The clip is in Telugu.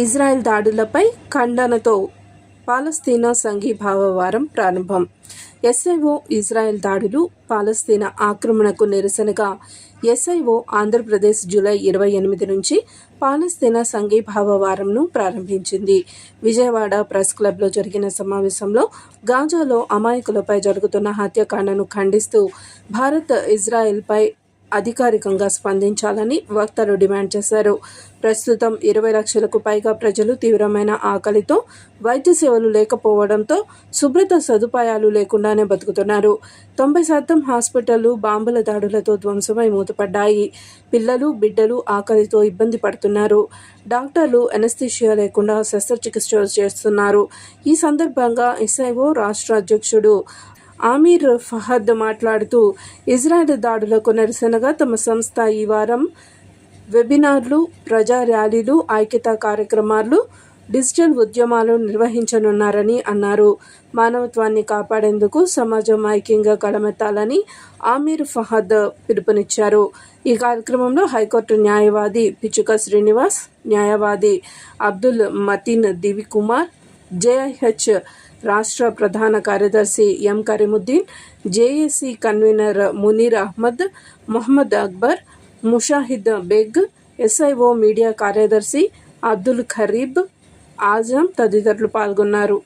ఇజ్రాయెల్ దాడులపై ఖండనతో పాలస్తీనా సంఘీభావ వారం ప్రారంభం. ఎస్ఐఓ ఇజ్రాయెల్ దాడులు పాలస్తీనా ఆక్రమణకు నిరసనగా ఎస్ఐఓ ఆంధ్రప్రదేశ్ జూలై ఇరవై ఎనిమిది నుంచి పాలస్తీనా సంఘీభావ వారంను ప్రారంభించింది. విజయవాడ ప్రెస్ క్లబ్లో జరిగిన సమావేశంలో గాజాలో అమాయకులపై జరుగుతున్న హత్యాకాండను ఖండిస్తూ భారత్ ఇజ్రాయెల్పై అధికారికంగా స్పందించాలని వక్తలు డిమాండ్ చేశారు. ప్రస్తుతం ఇరవై లక్షలకు పైగా ప్రజలు తీవ్రమైన ఆకలితో వైద్య సేవలు లేకపోవడంతో శుభ్రత సదుపాయాలు లేకుండానే బతుకుతున్నారు. తొంభై శాతం హాస్పిటళ్ళు బాంబుల దాడులతో ధ్వంసమై మూతపడ్డాయి. పిల్లలు బిడ్డలు ఆకలితో ఇబ్బంది పడుతున్నారు. డాక్టర్లు ఎనస్థిషియా లేకుండా శస్త్రచికిత్స చేస్తున్నారు. ఈ సందర్భంగా ఎస్ఐఓ రాష్ట్ర అధ్యక్షుడు ఆమీర్ ఫహద్ మాట్లాడుతూ ఇజ్రాయెల్ దాడులకు నిరసనగా తమ సంస్థ ఈ వారం వెబినార్లు ప్రజా ర్యాలీలు ఐక్యతా కార్యక్రమాలు డిజిటల్ ఉద్యమాలు నిర్వహించనున్నారని అన్నారు. మానవత్వాన్ని కాపాడేందుకు సమాజం ఐక్యంగా కడమెత్తాలని ఆమీర్ ఫహద్ పిలుపునిచ్చారు. ఈ కార్యక్రమంలో హైకోర్టు న్యాయవాది పిచుక శ్రీనివాస్ న్యాయవాది అబ్దుల్ మతీన్ దివికుమార్ జేఐహెచ్ రాష్ట్ర ప్రధాన కార్యదర్శి M Kareemuddin JAC convener Muneer Ahmed Mohammed Akbar Mushahid Baig SIO media కార్యదర్శి అబ్దుల్ ఖరీబ్ ఆజం తదితరులు పాల్గొన్నారు.